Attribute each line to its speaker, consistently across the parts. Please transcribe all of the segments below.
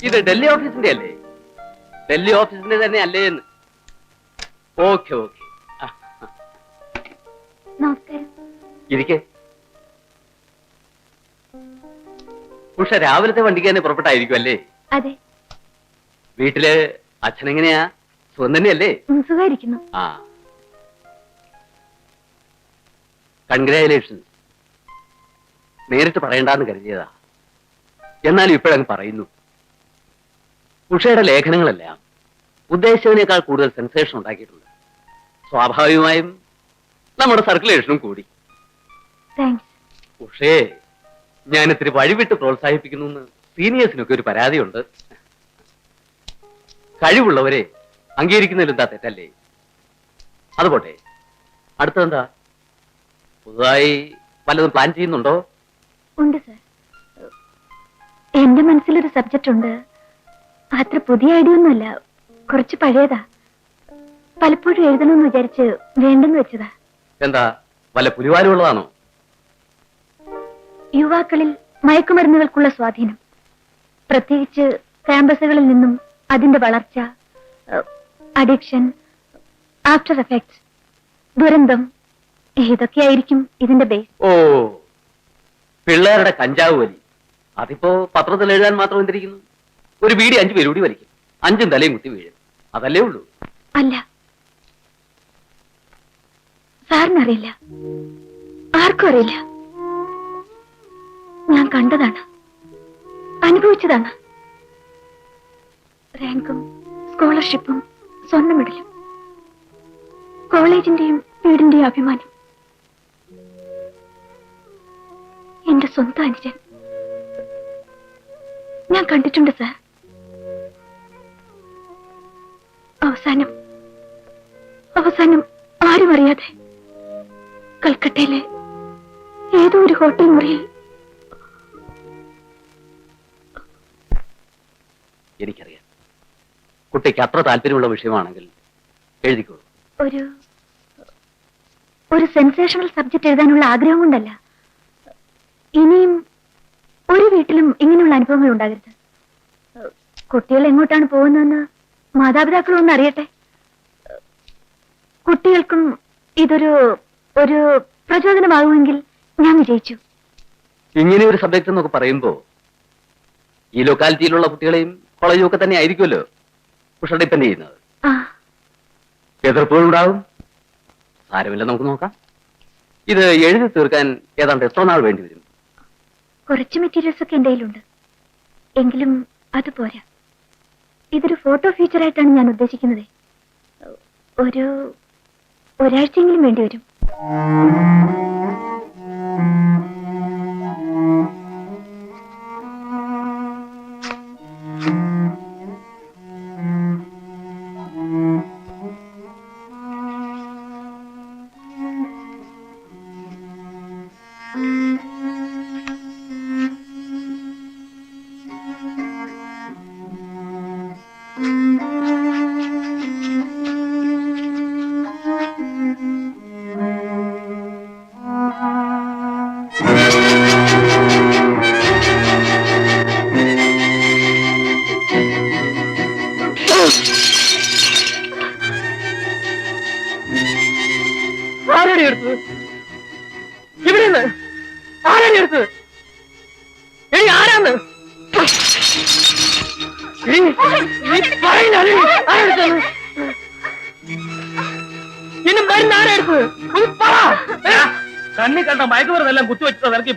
Speaker 1: ഇത് ഡൽഹി ഓഫീസിന്റെ അല്ലേ? ഡൽഹി ഓഫീസിന്റെ തന്നെ അല്ലേ എന്ന്. Okay okay. ഇരിക്കേ. ഉഷ രാവിലത്തെ വണ്ടിക്ക് തന്നെ പുറപ്പെട്ടായിരിക്കും അല്ലേ?
Speaker 2: അതെ.
Speaker 1: വീട്ടിൽ അച്ഛനെങ്ങനെയാ സുഖം തന്നെയല്ലേ?
Speaker 2: സുഖായിരിക്കുന്നു
Speaker 1: ആ. കൺഗ്രാചുലേഷൻ നേരിട്ട് പറയണ്ടെന്ന് കരുതിയതാ. എന്നാലും ഇപ്പോഴങ്ങ് പറയുന്നു. ഉഷയുടെ ലേഖനങ്ങളെല്ലാം ഉദ്ദേശിച്ചതിനേക്കാൾ കൂടുതൽ സെൻസേഷൻ ഉണ്ടാക്കിയിട്ടുണ്ട്. സ്വാഭാവികമായും നമ്മുടെ സർക്കുലേഷനും കൂടി. ഉഷേ ഞാൻ ഇത്തിരി വഴിവിട്ട് പ്രോത്സാഹിപ്പിക്കുന്നു എന്ന് സീനിയേഴ്സിനൊക്കെ ഒരു പരാതിയുണ്ട്. കഴിവുള്ളവരെ അംഗീകരിക്കുന്നതിൽ എന്താ തെറ്റല്ലേ? അതുപോട്ടെ. അടുത്തെന്താ? പുതുതായി വല്ലതും പ്ലാൻ ചെയ്യുന്നുണ്ടോ?
Speaker 2: ഉണ്ട് സർ എന്റെ മനസ്സിലൊരു സബ്ജക്റ്റ് ഉണ്ട്. അത്ര പുതിയ ഐഡിയ ഒന്നുമല്ല. കുറച്ച് പഴയതാ. പലപ്പോഴും എഴുതണമെന്ന് വിചാരിച്ച് വേണ്ടെന്ന് വെച്ചതാ.
Speaker 1: എന്താ? വല്ല പുലിവാലുള്ളതാണോ?
Speaker 2: യുവാക്കളിൽ മയക്കുമരുന്നുകൾക്കുള്ള സ്വാധീനം. പ്രത്യേകിച്ച് ക്യാമ്പസുകളിൽ നിന്നും അതിന്റെ വളർച്ച അഡിക്ഷൻ ആഫ്റ്റർ എഫക്ട്സ് ദുരന്തം ഇതൊക്കെയായിരിക്കും ഇതിന്റെ ബേസ്
Speaker 1: ഓ പിള്ളേരുടെ കഞ്ചാവ് വലി. അതിപ്പോ പത്രത്തിൽ എഴുതാൻ മാത്രം എന്തിരിക്കുന്നു? ഒരു വീടി അഞ്ചു പേരൂടി വലിക്കും. അഞ്ചും തലയും കുത്തി വീഴും. അതല്ലേ ഉള്ളൂ.
Speaker 2: അല്ല. സാറിനറിയില്ല. ആർക്കും അറിയില്ല. ഞാൻ കണ്ടതാണ്. അനുഭവിച്ചതാണ്. റാങ്കും സ്കോളർഷിപ്പും സ്വർണ മെഡലും. കോളേജിന്റെയും വീടിന്റെയും അഭിമാനം. എന്റെ സ്വന്തം അനുജൻ. ഞാൻ കണ്ടിട്ടുണ്ട് സാർ. അവസാനം അവസാനം ആരും അറിയാതെ കൽക്കട്ടയിലെ ഏതോ ഒരു ഹോട്ടൽ മുറിയിൽ
Speaker 1: എനിക്കറിയാം. കുട്ടിക്ക് അത്ര താല്പര്യമുള്ള വിഷയമാണെങ്കിൽ എഴുതിക്കോളൂ.
Speaker 2: ഒരു ഒരു സെൻസേഷണൽ സബ്ജക്ട് എഴുതാനുള്ള ആഗ്രഹം കൊണ്ടല്ല. ഇനിയും ഒരു വീട്ടിലും ഇങ്ങനെയുള്ള അനുഭവങ്ങൾ ഉണ്ടാകരുത്. കുട്ടികൾ എങ്ങോട്ടാണ് പോകുന്നതെന്ന് മാതാപിതാക്കളും ഒന്ന് അറിയട്ടെ? കുട്ടികൾക്കും ഇതൊരു ഒരു പ്രചോദനമാകുമെങ്കിൽ ഞാൻ വിജയിച്ചു.
Speaker 1: ഇങ്ങനെ ഒരു സബ്ജക്ട് എന്നൊക്കെ പറയുമ്പോ ഈ ലൊക്കാലിറ്റിയിലുള്ള കുട്ടികളെയും കോളേജും ഒക്കെ തന്നെ ആയിരിക്കുമല്ലോ ഉഷ ഡിപ്പെൻഡ് ചെയ്യുന്നത്. എതിർപ്പുകൾ ഉണ്ടാവും സാരമില്ല നമുക്ക് നോക്കാം. ഇത് എഴുതി തീർക്കാൻ ഏതാണ്ട് എത്ര നാൾ വേണ്ടി വരും?
Speaker 2: കുറച്ച് മെറ്റീരിയൽസ് ഒക്കെ എന്റെ ഉണ്ട് എങ്കിലും അത് പോരാ ഇതൊരു ഫോട്ടോ ഫീച്ചർ ആയിട്ടാണ് ഞാൻ ഉദ്ദേശിക്കുന്നത്. ഒരു ഒരാഴ്ചയെങ്കിലും വേണ്ടി വരും.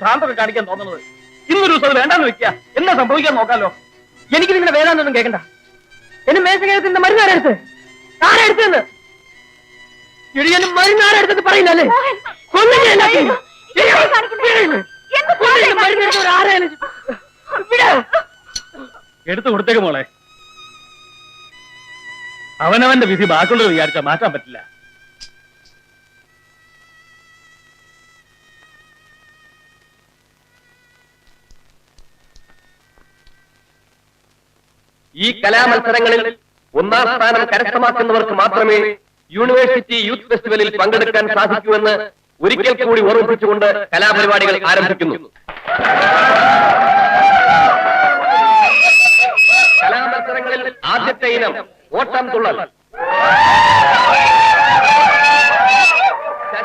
Speaker 3: ഭ്രാന്തൊക്കെ കാണിക്കാൻ തോന്നുന്നത്. ഇന്നൊരു ദിവസം അത് വേണ്ടാന്ന് വെക്കുക. എന്താ സംഭവിക്കാൻ നോക്കാലോ.
Speaker 4: എനിക്ക് നിങ്ങളുടെ വേദാന്തൊന്നും കേൾക്കണ്ട. എന്നെ മേശകേരത്തിന്റെ മരുന്ന് ആരാ എടുത്തത് ആരാ എടുത്തതെന്ന് എടി മരുന്ന് ആരാ എടുത്തത് അല്ലേ? കൊല്ലുന്നെ എല്ലാത്തിനും. എടി, വിട്. കൊല്ലുന്നെ മരുന്ന് എടുത്തവർ ആരായാലും വിട്.
Speaker 3: എടുത്തു കൊടുത്തേക്ക് മോളെ. അവനവന്റെ വിധി ബാക്കിയുള്ളത് വിചാരിച്ചാൽ മാറ്റാൻ പറ്റില്ല.
Speaker 1: ഈ കലാമത്സരങ്ങളിൽ ഒന്നാം സ്ഥാനം കരസ്ഥമാക്കുന്നവർക്ക് മാത്രമേ യൂണിവേഴ്സിറ്റി യൂത്ത് ഫെസ്റ്റിവലിൽ പങ്കെടുക്കാൻ സാധിക്കൂവെന്ന് ഒരിക്കൽ കൂടി ഓർമ്മിപ്പിച്ചുകൊണ്ട് കലാപരിപാടികൾ ആരംഭിക്കുന്നു.
Speaker 5: കലാമത്സരങ്ങളിൽ ആദ്യത്തെ ഇനം ഓട്ടം തുള്ളൽ.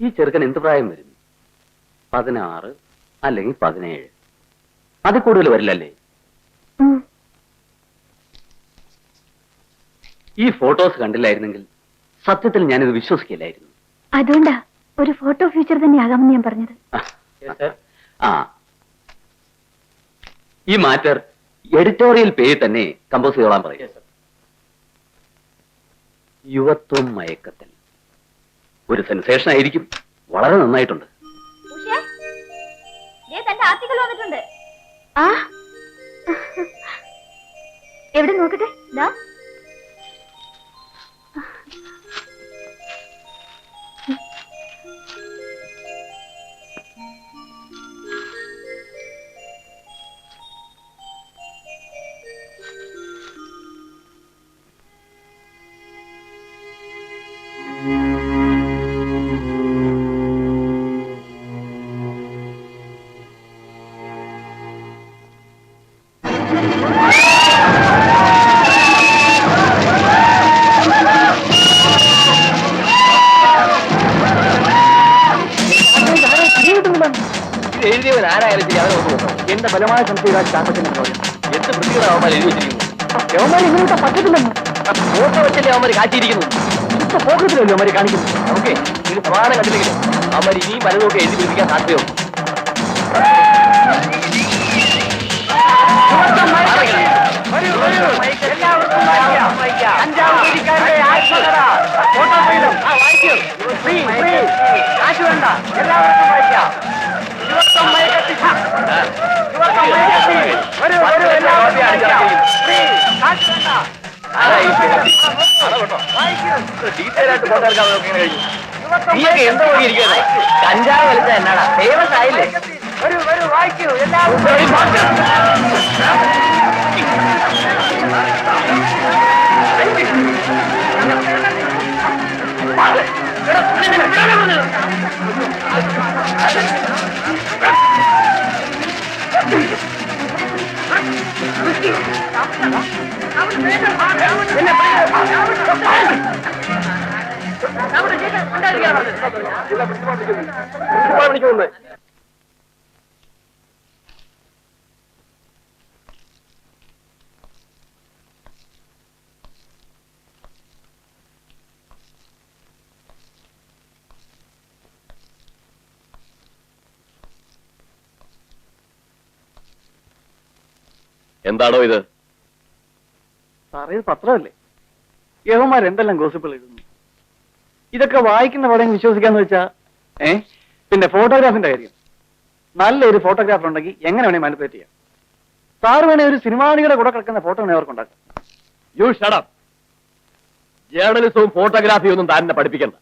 Speaker 1: ഈ ചെറുക്കൻ എന്ത് പ്രായം വരും? പതിനാറ് അല്ലെങ്കിൽ പതിനേഴ്. അതിൽ കൂടുതൽ വരില്ലല്ലേ? ഈ ഫോട്ടോസ് കണ്ടില്ലായിരുന്നെങ്കിൽ സത്യത്തിൽ ഞാനിത് വിശ്വസിക്കില്ലായിരുന്നു.
Speaker 2: അതുകൊണ്ടാ ഒരു ഫോട്ടോ ഫ്യൂച്ചർ തന്നെയാകാമെന്ന് ഞാൻ പറഞ്ഞത്.
Speaker 1: ആ ഈ മാറ്റർ എഡിറ്റോറിയൽ പേജ് തന്നെ കമ്പോസ് ചെയ്തോളാൻ പറയും. യുവത്വം മയക്കത്തിൽ. ഒരു സെൻസേഷൻ ആയിരിക്കും. വളരെ നന്നായിട്ടുണ്ട്.
Speaker 2: ആർട്ടിക്കൽ വന്നിട്ടുണ്ട്. ആ. എവിടെ നോക്കട്ടെ?
Speaker 5: എഴുതിയവൻ ആരായാലും ശരി ഒന്ന് നോക്കണം
Speaker 6: എന്റെ ബലമായ സംശയ ശാസ്ത്രത്തിന്റെ പ്രോജക്ട്
Speaker 5: എന്ത് വൃത്തികളാണ് അവന്മാർ എഴുതി വെച്ചിരിക്കുന്നു
Speaker 6: യവന്മാർ ഇങ്ങനത്തെ പറ്റത്തില്ലെന്ന്
Speaker 5: ഫോട്ടോ വെച്ചല്ലേ അവന്മാർ കാച്ചിരിക്കുന്നു
Speaker 6: ഇപ്പൊ പോക്കത്തിലല്ലോ അവന്മാര് കാണിക്കുന്നു
Speaker 5: ഓക്കെ ഇത് സമാധാനം കണ്ടില്ലെങ്കിലും അവന്മാർ ഇനിയും പലതൊക്കെ എഴുതി പിടിപ്പിക്കാൻ സാധ്യതയുണ്ട് ഡീറ്റെയിൽ ആയിട്ട് ഫോട്ടോ എടുക്കാൻ നോക്കി കഴിഞ്ഞു നീയൊക്കെ എന്തോ ഇരിക്കുന്നത് കഞ്ചാവ് വലിച്ച എന്നാടാ ഫേമസ് ആയില്ലേ പിടിച്ചു പിടിച്ചു പിടിക്കുന്നത് എന്താണോ ഇത്?
Speaker 6: സാറേ ഇത് പത്രമല്ലേ? യവന്മാർ എന്തെല്ലാം ഗോസിപ്പുകൾ എഴുതുന്നു? ഇതൊക്കെ വായിക്കുന്ന പടം വിശ്വസിക്കാന്ന് വെച്ചാ ഏ? പിന്നെ ഫോട്ടോഗ്രാഫിന്റെ കാര്യം. നല്ലൊരു ഫോട്ടോഗ്രാഫർ ഉണ്ടെങ്കിൽ എങ്ങനെ വേണേ മാനിപ്പുലേറ്റ് ചെയ്യാം. സാറ് വേണേ ഒരു സിനിമാണികളെ കൂടെ കിടക്കുന്ന ഫോട്ടോ വേണേ അവർക്ക് ഉണ്ടാക്കാം.
Speaker 5: യു ഷടം ജേർണലിസവും ഫോട്ടോഗ്രാഫിയും ഒന്നും താൻ പഠിപ്പിക്കണ്ട.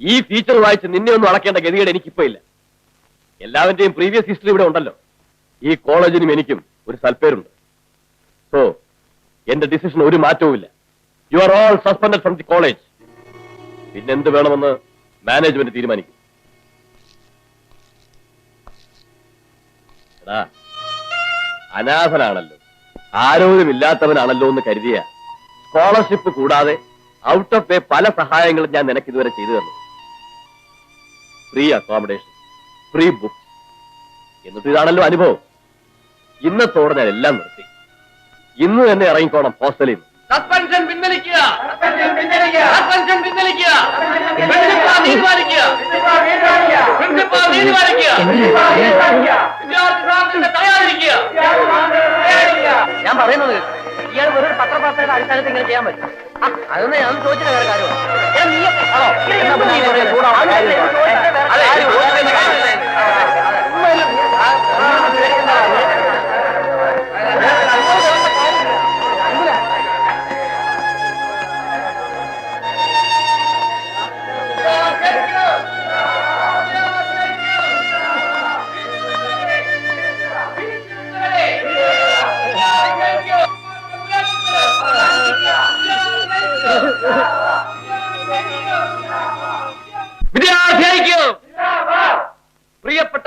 Speaker 5: ഈ ഫീച്ചർ വായിച്ച് നിന്നെ ഒന്നും അടക്കേണ്ട ഗതികേട് എനിക്കിപ്പോ ഇല്ല. എല്ലാവരുടെയും പ്രീവിയസ് ഹിസ്റ്ററി ഇവിടെ ഉണ്ടല്ലോ. ഈ കോളേജിനും എനിക്കും ഒരു സൽപ്പേരുണ്ട്. സോ എന്റെ ഡിസിഷൻ ഒരു മാറ്റവും ഇല്ല. You are all suspend from the college പിന്നെ പിന്നെന്ത് വേണമെന്ന് മാനേജ്മെന്റ് തീരുമാനിക്കും. അനാഥനാണല്ലോ. ആരോഗ്യമില്ലാത്തവനാണല്ലോ എന്ന് കരുതിയ സ്കോളർഷിപ്പ് കൂടാതെ ഔട്ട് ഓഫ് പേ പല സഹായങ്ങളും ഞാൻ നിനക്ക് ഇതുവരെ ചെയ്തു തന്നു. ഫ്രീ അക്കോമഡേഷൻ ഫ്രീ ബുക്ക് എന്നിട്ട് ഇതാണല്ലോ അനുഭവം. ഇന്നത്തോടെ ഞാൻ എല്ലാം നിർത്തി. ഇന്ന് തന്നെ ഇറങ്ങിക്കോണം ഹോസ്റ്റലിൽ സസ്പെൻഷൻ പിൻവലിക്കുക. സസ്പെൻഷൻ പിൻവലിക്കുക.
Speaker 6: ഞാൻ പറയുന്നത് ഇയാൾ വെറും പത്രപ്രവർത്തകരുടെ അടിസ്ഥാനത്തിൽ ഇങ്ങനെ ചെയ്യാൻ പറ്റും. ആ, അതൊന്നും ഞാൻ ചോദിച്ചിട്ട് വേറെ കാര്യമാണ്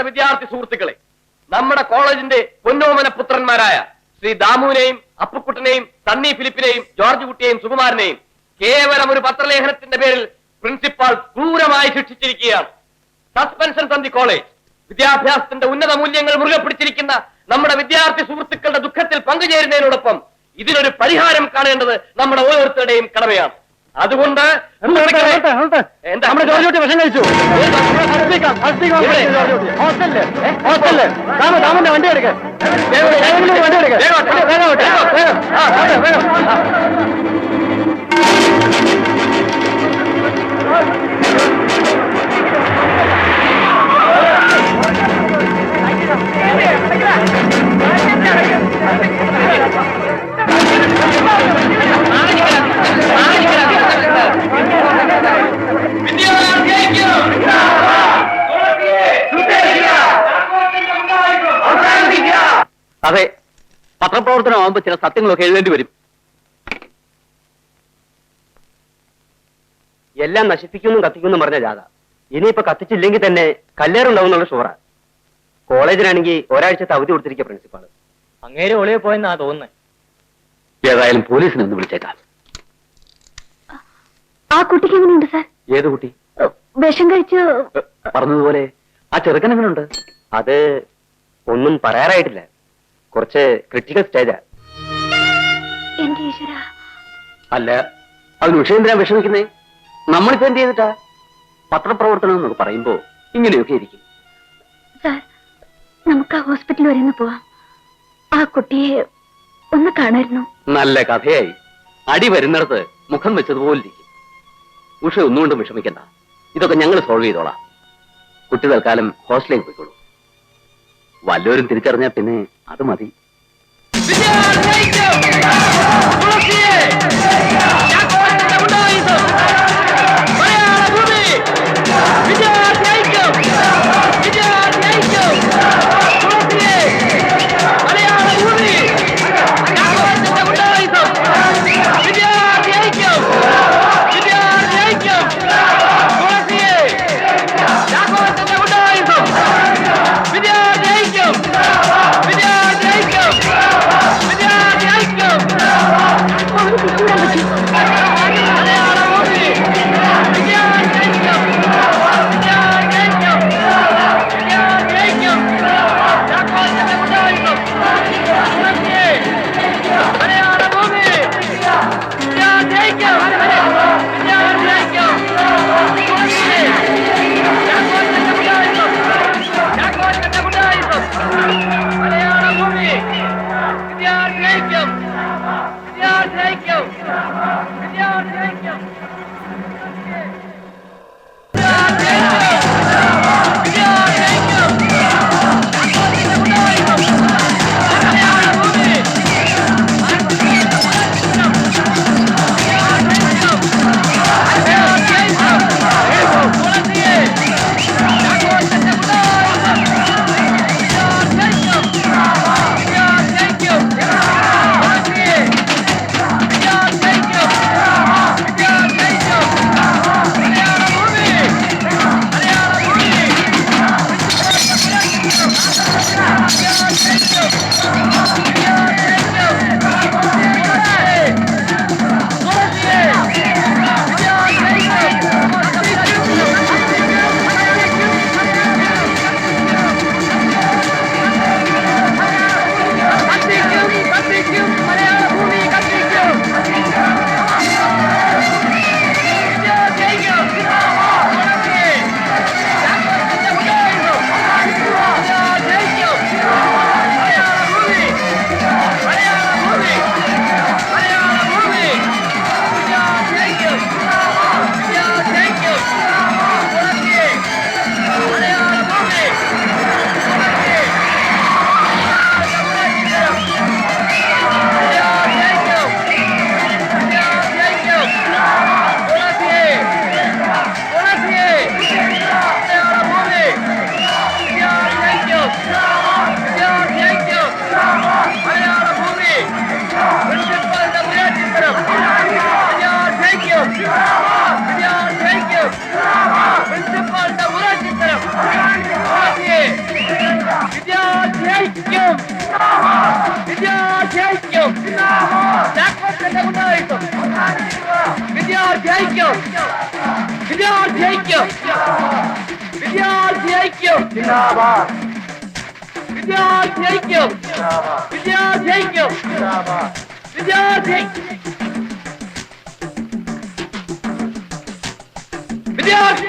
Speaker 5: വിദ്യാർത്ഥി സുഹൃത്തുക്കളെ നമ്മുടെ കോളേജിന്റെ പൊന്നോമന പുത്രന്മാരായ ശ്രീ ദാമുവിനെയും അപ്പുക്കുട്ടനെയും സണ്ണി ഫിലിപ്പിനെയും ജോർജ് കുട്ടിയെയും സുകുമാരനെയും കേവലം ഒരു പത്രലേഖനത്തിന്റെ പേരിൽ പ്രിൻസിപ്പാൾ ക്രൂരമായി ശിക്ഷിച്ചിരിക്കുകയാണ്. സസ്പെൻഷൻ ദി കോളേജ് വിദ്യാഭ്യാസത്തിന്റെ ഉന്നത മൂല്യങ്ങൾ മുറുകെ പിടിച്ചിരിക്കുന്ന നമ്മുടെ വിദ്യാർത്ഥി സുഹൃത്തുക്കളുടെ ദുഃഖത്തിൽ പങ്കുചേരുന്നതിനോടൊപ്പം ഇതിനൊരു പരിഹാരം കാണേണ്ടത് നമ്മുടെ ഓരോരുത്തരുടെയും കടമയാണ്. അതുകൊണ്ട് എന്താ
Speaker 6: നമ്മുടെ ജോർജ് കുട്ടി വിഷം കഴിച്ചു. ഹോസ്റ്റലിൽ ഹോസ്റ്റലിൽ. ദാമ ദാമന്റെ വണ്ടി എടുക്ക. വണ്ടി എടുക്ക. വേഗം ഓട്ടെ, വേഗം ആ, ഓട്ടെ, വേഗം ആ.
Speaker 5: വിദ്യാർത്ഥി ഐക്യം
Speaker 1: അതെ പത്രപ്രവർത്തനമാകുമ്പോ ചില സത്യങ്ങളൊക്കെ എഴുതേണ്ടി വരും. എല്ലാം നശിപ്പിക്കുന്നു കത്തിക്കുന്നു പറഞ്ഞ ജാഥ. ഇനിയിപ്പോ കത്തിച്ചില്ലെങ്കിൽ തന്നെ കല്ലേറുണ്ടാവും എന്നുള്ള കോളേജിലാണെങ്കിൽ ഒരാഴ്ചത്തെ അവധി കൊടുത്തിരിക്കുക പ്രിൻസിപ്പാൾ
Speaker 6: അങ്ങേര് ഒളിയെ പോയെന്നാ തോന്നുന്നത്
Speaker 1: ഏതായാലും പോലീസിനെ ഒന്ന് വിളിച്ചേക്കാം.
Speaker 2: ആ കുട്ടിക്ക് എങ്ങനെയുണ്ട് സാർ?
Speaker 1: ഏത് കുട്ടി?
Speaker 2: വിഷം കഴിച്ച്
Speaker 1: പറഞ്ഞതുപോലെ ആ ചെറുക്കൻ എങ്ങനെയുണ്ട്? അത് ഒന്നും പറയാറായിട്ടില്ല കുറച്ച് ക്രിട്ടിക്കൽ സ്റ്റേജാ
Speaker 2: എന്റെ ഈശ്വര.
Speaker 1: അല്ല അതിന് വിഷയം എന്തിനാ വിഷമിക്കുന്നേ? നമ്മളിപ്പോ എന്ത് ചെയ്തിട്ടാ? പത്രപ്രവർത്തനം എന്നൊക്കെ പറയുമ്പോ ഇങ്ങനെയൊക്കെ ഇരിക്കും.
Speaker 2: സാർ നമുക്ക് ആ ഹോസ്പിറ്റൽ വരെ ഒന്ന് പോവാം. ആ കുട്ടിയെ ഒന്ന് കാണായിരുന്നു.
Speaker 1: നല്ല കഥയായി. അടി വരുന്നിടത്ത് മുഖം വെച്ചതുപോലെ ഉഷ ഒന്നുകൊണ്ടും വിഷമിക്കണ്ട. ഇതൊക്കെ ഞങ്ങൾ സോൾവ് ചെയ്തോളാം. കുട്ടി തൽക്കാലം ഹോസ്റ്റലിലേക്ക് പോയിക്കോളൂ. വല്ലവരും തിരിച്ചറിഞ്ഞാൽ പിന്നെ അത് മതി.
Speaker 5: ഐക്യം വിദ്യാർത്ഥി ഐക്യം വിദ്യാർത്ഥി ഐക്യം വിദ്യാർത്ഥി ഐക്യം. വിദ്യാർത്ഥി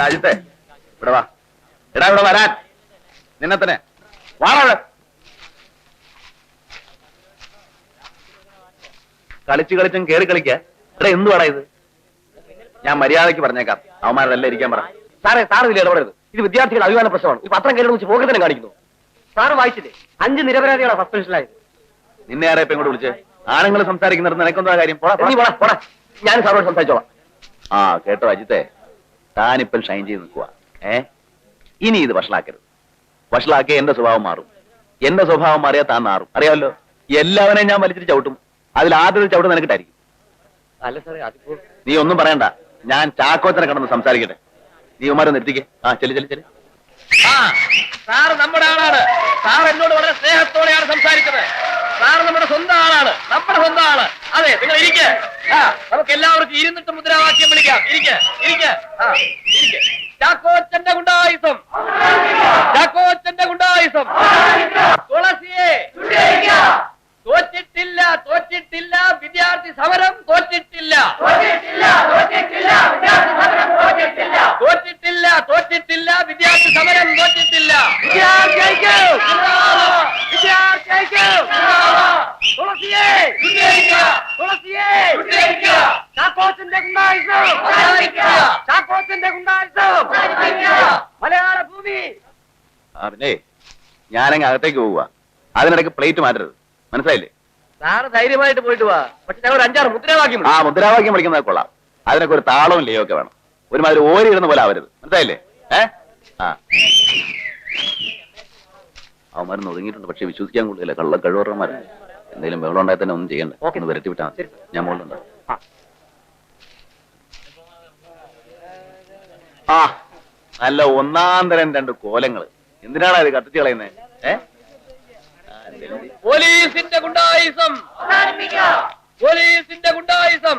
Speaker 7: രാജ്യത്തെ ഇവിടെ വാ. എടാ ഇവിടെ വരാൻ. നിന്നെ തന്നെ വാടാ കളിച്ച് കളിച്ചും കേറി കളിക്ക. എടാ എന്തുവാടാ ഇത്? ഞാൻ മര്യാദയ്ക്ക് പറഞ്ഞേക്കാം. അവന്മാരെല്ലാം ഇരിക്കാൻ പറ.
Speaker 8: സാറേ സാർ ഇതിൽ ഇടപെടരുത്. ഇത് വിദ്യാർത്ഥികളുടെ അഭിമാന പ്രശ്നമാണ്. ഈ പത്രം കയ്യിൽ വെച്ച് പോകത്തിനെ കാണിക്കുന്നു. സാർ വായിച്ചില്ലേ? അഞ്ച് നിരപരാധികളാണ് സസ്പെൻഷനിലായത്.
Speaker 7: നിന്നെ ആരെ ഇപ്പം ഇങ്ങോട്ട് വിളിച്ച്? ആണുങ്ങൾ സംസാരിക്കുന്നിടത്ത് നിനക്കൊന്നും കാര്യം? പോടാ, പോടാ.
Speaker 8: നീ പോടാ പോടാ. ഞാൻ സാറോട് സംസാരിച്ചോളാം.
Speaker 7: ആ കേട്ടോ അജിത്തെ. താനിപ്പം ഷൈൻ ചെയ്ത് നിൽക്കുക ഏ? ഇനി ഇത് വഷളാക്കരുത്. വഷളാക്കിയ എന്റെ സ്വഭാവം മാറും. എന്റെ സ്വഭാവം മാറിയാൽ താൻ മാറും അറിയാമല്ലോ? എല്ലാവരെയും ഞാൻ വലിച്ചിട്ട് ചവിട്ടും. അതിൽ ആദ്യത്തെ ചവിട്ട് നിനക്കിട്ടായിരിക്കും.
Speaker 8: അല്ല സാറേ
Speaker 7: നീ ഒന്നും പറയണ്ട. ഞാൻ ചാക്കോത്തനെ കടന്ന് സംസാരിക്കട്ടെ. നീ ഉമാരെ നിർത്തിക്കേ ആ ചെല്ലു ചെല്ലു ചെല്ലു.
Speaker 5: ആ സാർ നമ്മുടെ ആളാണ്. സാർ എന്നോട് വളരെ സ്നേഹത്തോടെയാണ് സംസാരിച്ചത് സാർ നമ്മുടെ സ്വന്തം ആളാണ്. നമ്മുടെ സ്വന്തം ആൾ. അതെ നിങ്ങൾ ഇരിക്കെ. നമുക്ക് എല്ലാവർക്കും ഇരുന്നിട്ട് മുദ്രാവാക്യം വിളിക്കാം. ഇരിക്കെ ഇരിക്കെ. ആ ഇരിക്കെ. ചാക്കോച്ചന്റെ ഗുണ്ടായുസം. ചാക്കോച്ചന്റെ ഗുണ്ടായുസം. തുളസിയെ. തോറ്റിട്ടില്ല തോറ്റിട്ടില്ല. വിദ്യാർത്ഥി സമരം തോറ്റിട്ടില്ല. തോറ്റിട്ടില്ല തോറ്റിട്ടില്ല വിദ്യാർത്ഥി സമരം തോറ്റിട്ടില്ല.
Speaker 8: മലയാള ഭൂമി.
Speaker 7: ആ പിന്നെ ഞാനങ്ങ് അകത്തേക്ക് പോവുക. അതിനിടയ്ക്ക് പ്ലേറ്റ് മാറ്റരുത്. മനസ്സിലായില്ലേ?
Speaker 8: സാറ് ധൈര്യമായിട്ട് പോയിട്ട് വാ. പക്ഷെ ഞങ്ങൾ അഞ്ചാറ് മുദ്രാവാക്യം
Speaker 7: ആ മുദ്രാവാക്യം വിളിക്കുന്നത് കൊള്ളാം. അതിനൊക്കെ ഒരു താളവും ലയോ ഒക്കെ വേണം. ഒരുമാതിരി ഓരി ഇടുന്ന പോലെ ആവരുത്. മനസ്സിലായില്ലേ? ഏ? ആ. അവന്മാരും ഒതുങ്ങിയിട്ടുണ്ട്. പക്ഷെ വിശ്വസിക്കാൻ കൊള്ളില്ല കള്ള കഴിവറന്മാർ എന്തെങ്കിലും വെള്ളം ഉണ്ടായി തന്നെ ഒന്നും ചെയ്യണ്ട. ഒന്ന് വരട്ടി വിട്ടാൽ ഞാൻ മുകളിലുണ്ട് ആ. നല്ല ഒന്നാന്തരം രണ്ട് കോലങ്ങൾ. എന്തിനാണ് അത് കത്തിച്ച് കളയുന്നത് ഏ? ആ, എന്തെങ്കിലും ചെയ്യ്.
Speaker 5: പോലീസിന്റെ ഗുണ്ടായുസം. പോലീസിന്റെ ഗുണ്ടായുസം.